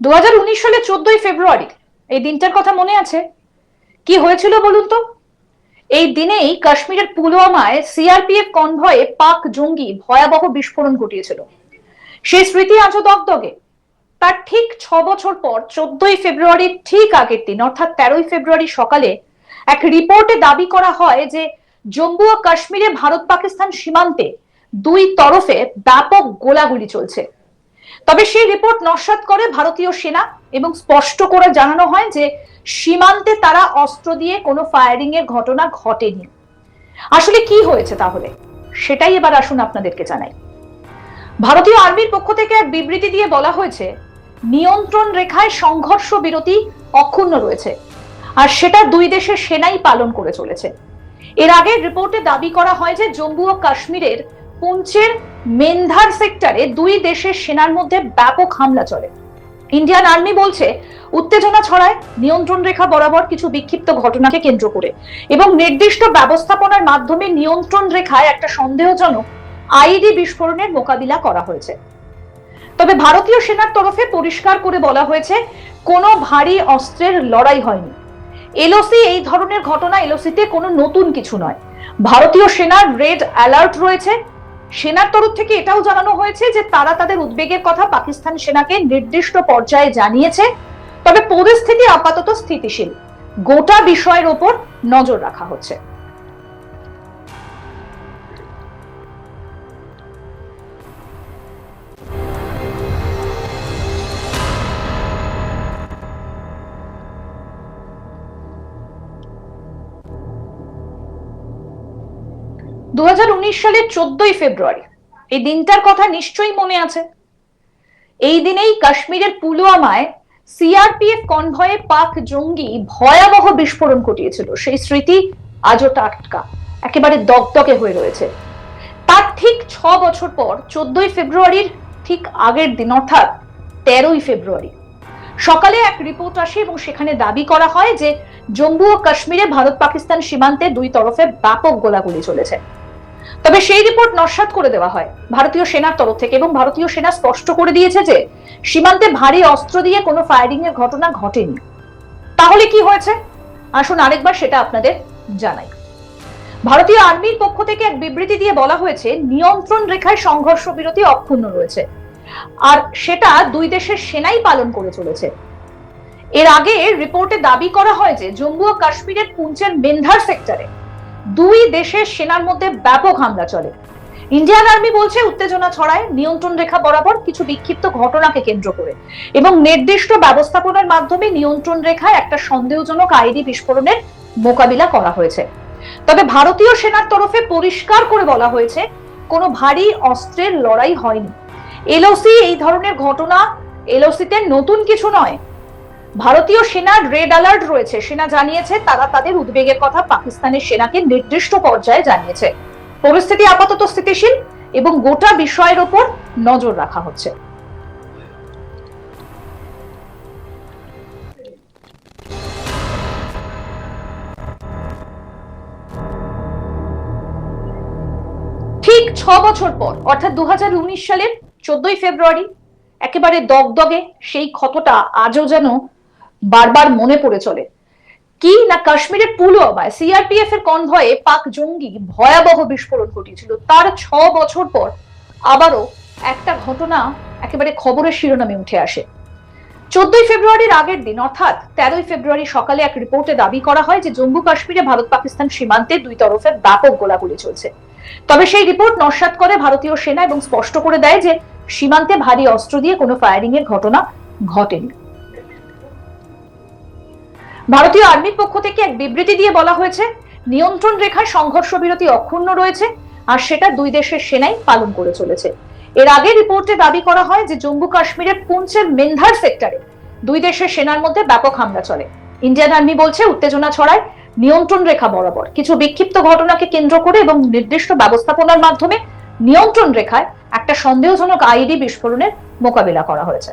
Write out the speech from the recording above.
দু হাজার উনিশ সালে চোদ্দই ফেব্রুয়ারি, এই দিনটার কথা মনে আছে? কি হয়েছিল বলুন তো? এই দিনেই কাশ্মীরের পুলওয়ামায় সিআরপিএফ কনভয়ে পাক জঙ্গি ভয়াবহ বিস্ফোরণ ঘটিয়েছিল। সেই স্মৃতি আজও দগদগে। তার ঠিক ছ বছর পর চোদ্দই ফেব্রুয়ারির ঠিক আগের দিন, অর্থাৎ তেরোই ফেব্রুয়ারি সকালে এক রিপোর্টে দাবি করা হয় যে জম্মু ও কাশ্মীরে ভারত পাকিস্তান সীমান্তে দুই তরফে ব্যাপক গোলাগুলি চলছে। তবে সেই রিপোর্ট নস্যাৎ করে ভারতীয় সেনা এবং স্পষ্ট করে জানানো হয় যে সীমান্তে তারা অস্ত্র দিয়ে কোনো ফায়ারিং এর ঘটনা ঘটেনি। আসলে কি হয়েছে তাহলে? সেটাই এবার আসুন আপনাদেরকে জানাই। ভারতীয় আর্মির পক্ষ থেকে এক বিবৃতি দিয়ে বলা হয়েছে, নিয়ন্ত্রণ রেখায় সংঘর্ষ বিরতি অক্ষুণ্ণ রয়েছে আর সেটা দুই দেশের সেনাই পালন করে চলেছে। এর আগে রিপোর্টে দাবি করা হয় যে জম্মু ও কাশ্মীরের পুঞ্চের মেন্ধার সেক্টরে দুই দেশের সেনার মধ্যে ব্যাপক হামলা চলে। ইন্ডিয়ান আর্মি বলছে, উত্তেজনা ছড়ায়, নিয়ন্ত্রণ রেখা বরাবর কিছু বিক্ষিপ্ত ঘটনাকে কেন্দ্র করে এবং নির্দিষ্ট ব্যবস্থাপনার মাধ্যমে নিয়ন্ত্রণ রেখায় একটা সন্দেহজনক আইডি বিস্ফোরণের মোকাবিলা করা হয়েছে। তবে ভারতীয় সেনার তরফে পরিষ্কার করে বলা হয়েছে, কোনো ভারী অস্ত্রের লড়াই হয়নি। এলওসি এই ধরনের ঘটনা, এলওসিতে কোনো নতুন কিছু নয়। ভারতীয় সেনার রেড অ্যালার্ট রয়েছে সেনার তরফ থেকে এটাও জানানো হয়েছে যে তারা তাদের উদ্বেগের কথা পাকিস্তান সেনাকে নির্দিষ্ট পর্যায়ে জানিয়েছে। তবে পরিস্থিতি আপাতত স্থিতিশীল। গোটা বিষয়ের ওপর নজর রাখা হচ্ছে। দু হাজার উনিশ সালের চোদ্দই ফেব্রুয়ারি। এই দিনটার কথা নিশ্চয়ই মনে আছে। এই দিনেই কাশ্মীরের পুলওয়ামায় সিআরপিএফ কনভয়ে পাক জঙ্গি ভয়াবহ বিস্ফোরণ ঘটিয়েছিল। সেই স্মৃতি আজও টাটকা, একেবারে দগদগে হয়ে রয়েছে। তার ঠিক ছ বছর পর চোদ্দই ফেব্রুয়ারির ঠিক আগের দিন, অর্থাৎ তেরোই ফেব্রুয়ারি। সকালে এক রিপোর্ট আসে এবং সেখানে দাবি করা হয় যে, জম্মু ও কাশ্মীরে ভারত পাকিস্তান সীমান্তে দুই তরফে ব্যাপক গোলাগুলি চলেছে। তবে সেই রিপোর্ট নস্যাৎ করে দেওয়া হয়। ভারতীয় সেনার তরফ থেকে এবং ভারতীয় সেনা স্পষ্ট করে দিয়েছে যে, সীমান্তে ভারী অস্ত্র দিয়ে কোনো ফায়ারিং এর ঘটনা ঘটেনি। তাহলে কি হয়েছে? আসুন আরেকবার সেটা আপনাদের জানাই। ভারতীয় আর্মির পক্ষ থেকে এক বিবৃতি দিয়ে বলা হয়েছে, নিয়ন্ত্রণ রেখায় সংঘর্ষ বিরতি অক্ষুণ্ণ রয়েছে। আর সেটা দুই দেশের সেনাই পালন করে চলেছে। এর আগে রিপোর্টে দাবি করা হয় যে, জম্মু ও কাশ্মীরের পুঞ্চের মেন্ধার সেক্টরে দুই দেশের সেনার মধ্যে ব্যাপক হামলা চলে। ইন্ডিয়ান আর্মি বলছে, উত্তেজনা ছড়ায়, নিয়ন্ত্রণ রেখা বরাবর কিছু বিক্ষিপ্ত ঘটনাকে কেন্দ্র করে। এবং নির্দিষ্ট ব্যবস্থাপনার মাধ্যমে নিয়ন্ত্রণ রেখায় একটা সন্দেহজনক আইডি বিস্ফোরণের মোকাবিলা করা হয়েছে। তবে ভারতীয় সেনার তরফে পরিষ্কার করে বলা হয়েছে, কোনো ভারী অস্ত্রের লড়াই হয়নি। এলওসি এই ধরনের ঘটনা, এলওসিতে নতুন কিছু নয় ভারতীয় সেনার রেড অ্যালার্ট রয়েছে। সেনা জানিয়েছে, তারা তাদের উদ্বেগের কথা পাকিস্তানের সেনাকে নির্দিষ্ট পর্যায়ে জানিয়েছে। পরিস্থিতি আপাতত স্থিতিশীল এবং গোটা বিষয়ের ওপর নজর রাখা হচ্ছে। ঠিক ছ বছর পর, অর্থাৎ দু হাজার উনিশ সালের চোদ্দই ফেব্রুয়ারি, একেবারে দগদগে সেই ক্ষতটা আজও যেন বারবার মনে পড়ে চলে। কি না কাশ্মীরের পুলওয়ামায় সিআরপিএফ এর কনভয়ে পাক জঙ্গি ভয়াবহ বিস্ফোরণ ঘটিয়েছিল। তার ছ বছর পর আবারও একটা ঘটনা একেবারে খবরের শিরোনামে উঠে আসে। চোদ্দই ফেব্রুয়ারির আগের দিন, অর্থাৎ তেরোই ফেব্রুয়ারি সকালে এক রিপোর্টে দাবি করা হয় যে জম্মু কাশ্মীরে ভারত পাকিস্তান সীমান্তে দুই তরফে ব্যাপক গোলাগুলি চলছে। তবে সেই রিপোর্ট নস্যাৎ করে ভারতীয় সেনা এবং স্পষ্ট করে দেয় যে সীমান্তে ভারী অস্ত্র দিয়ে কোনো ফায়ারিং এর ঘটনা ঘটেনি। ভারতীয় আর্মির পক্ষ থেকে এক বিবৃতি দিয়ে বলা হয়েছে, নিয়ন্ত্রণ রেখায় সংঘর্ষ বিরতি অক্ষুণ্ণ রয়েছে আর সেটা দুই দেশের সেনাই পালন করে চলেছে। এর আগে রিপোর্টে দাবি করা হয় যে জম্মু কাশ্মীরের পুঞ্চের মেন্ধার সেক্টরে দুই দেশের সেনার মধ্যে ব্যাপক হামলা চলে। ইন্ডিয়ান আর্মি বলছে, উত্তেজনা ছড়ায় নিয়ন্ত্রণ রেখা বরাবর। কিছু বিক্ষিপ্ত ঘটনাকে কেন্দ্র করে এবং নির্দিষ্ট ব্যবস্থাপনার মাধ্যমে নিয়ন্ত্রণ রেখায় একটা সন্দেহজনক আইডি বিস্ফোরণের মোকাবিলা করা হয়েছে।